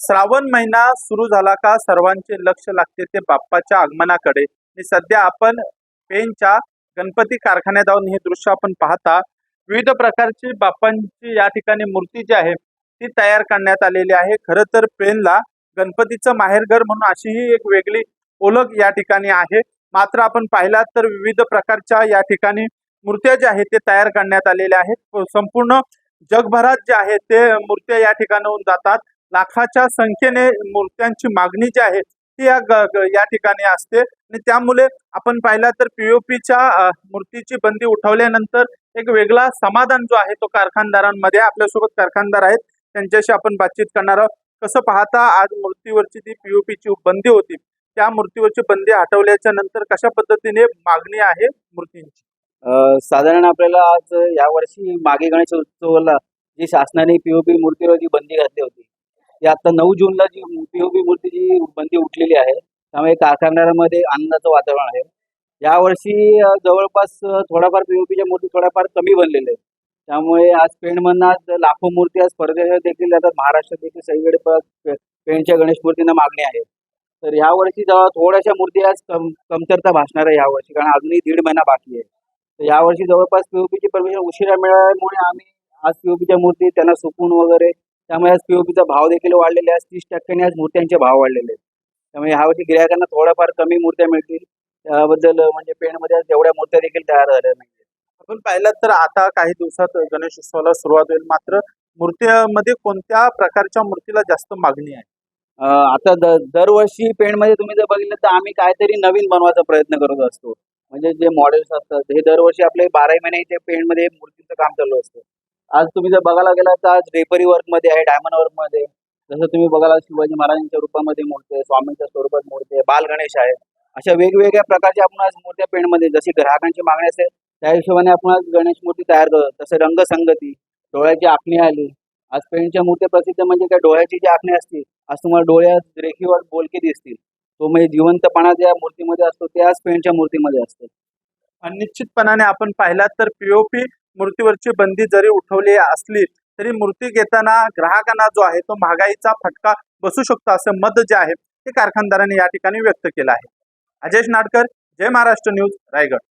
श्रावण महिना सुरू झाला का सर्वांचे लक्ष लागते ते बाप्पाच्या आगमनाकडे. आणि सध्या आपण पेनच्या गणपती कारखान्यात जाऊन हे दृश्य आपण पाहता विविध प्रकारची बाप्पांची या ठिकाणी मूर्ती जी आहे ती तयार करण्यात आलेली आहे. खरं तर पेनला गणपतीचं माहेरघर म्हणून अशी ही एक वेगळी ओळख या ठिकाणी आहे. मात्र आपण पाहिलात तर विविध प्रकारच्या या ठिकाणी मूर्त्या ज्या आहेत ते तयार करण्यात आलेल्या आहेत. संपूर्ण जगभरात जे आहे ते मूर्त्या या ठिकाणाहून जातात. लाखाच्या संख्येने मूर्त्यांची मागणी जी आहे ती या या ठिकाणी असते. आणि त्यामुळे आपण पाहिला तर पीओपीच्या मूर्तीची बंदी उठवल्यानंतर एक वेगळा समाधान जो आहे तो कारखानदारांमध्ये आपल्यासोबत कारखानदार आहेत त्यांच्याशी आपण बातचीत करणार आहोत. कसं पाहता आज मूर्तीवरची जी पीओपीची बंदी होती. त्या मूर्तीवरची बंदी हटवल्याच्या नंतर कशा पद्धतीने मागणी आहे मूर्तींची? साधारण आपल्याला आज या वर्षी मागे गणेश उत्सवाला जी शासनाने पीओपी मूर्तीवर जी बंदी घातली होती ती आता नऊ जूनला जी पीओपी मूर्तीची बंदी उठलेली आहे त्यामुळे कारखान्यामध्ये आनंदाचं वातावरण आहे. यावर्षी जवळपास थोडाफार पीओपीच्या मूर्ती थोड्याफार कमी बनलेल्या आहेत. त्यामुळे आज पेणमधनं आज लाखो मूर्ती आज परदेशात देखील जातात. महाराष्ट्रात देखील सगळीकडे प- पेणच्या गणेश मूर्तींना मागणी आहे. तर यावर्षी जेव्हा थोड्याशा मूर्ती आज कम कमतरता भासणार आहे यावर्षी कारण अजूनही दीड महिना बाकी आहे. तर यावर्षी जवळपास पीओपीची परमिशन उशिरा मिळाल्यामुळे आम्ही आज पीओपीच्या मूर्ती त्यांना सुकून वगैरे त्यामुळे आज पीओपीचा भाव देखील वाढलेले आहेत तीस टक्क्यांनी आज मूर्त्यांचे भाव वाढलेले आहेत. त्यामुळे यावर्षी गिरायकांना थोड्याफार कमी मूर्त्या मिळतील. त्याबद्दल म्हणजे पेणमध्ये आज एवढ्या मूर्त्या देखील तयार झाल्या नाही आपण पाहिलं तर आता काही दिवसात गणेश उत्सवाला सुरुवात होईल. मात्र मूर्त्यामध्ये कोणत्या प्रकारच्या मूर्तीला जास्त मागणी आहे? आता दरवर्षी पेणमध्ये तुम्ही जर बघितलं तर आम्ही काहीतरी नवीन बनवायचा प्रयत्न करत असतो. म्हणजे जे मॉडेल्स असतात हे दरवर्षी आपले बाराही महिने इथे पेणमध्ये मूर्तीचं काम चालू असतं. आज तुम्ही जर बघायला गेला तर आज रेपरी वर्कमध्ये आहे डायमंड वर्कमध्ये जसं तुम्ही बघायला शिवाजी महाराजांच्या रूपामध्ये मूर्ती स्वामींच्या स्वरूपात मूर्ती आहे बाल गणेश आहे. अशा वेगवेगळ्या प्रकारच्या आपण आज मूर्त्या पेंटमध्ये जशी ग्राहकांची मागणी असेल त्या हिशोबाने आपण आज गणेश मूर्ती तयार करतो. तसं रंगसंगती डोळ्याची आखणी आली. आज पेंटच्या मूर्त्या प्रसिद्ध म्हणजे काय? डोळ्याची जी आखणी असतील आज तुम्हाला डोळ्यात रेखीवर बोलके दिसतील. तो म्हणजे जिवंतपणा ज्या मूर्तीमध्ये असतो ते आज पेंटच्या मूर्तीमध्ये असतो. आणि निश्चितपणाने आपण पाहिलात तर पीओपी मूर्तीवरची बंदी जरी उठवली असली तरी मूर्ती घेताना ग्राहकांना जो आहे तो महागाईचा फटका बसू शकतो असं मत जे आहे ते कारखानदारांनी या ठिकाणी व्यक्त केलं आहे. अजेश नाडकर जय महाराष्ट्र न्यूज रायगड.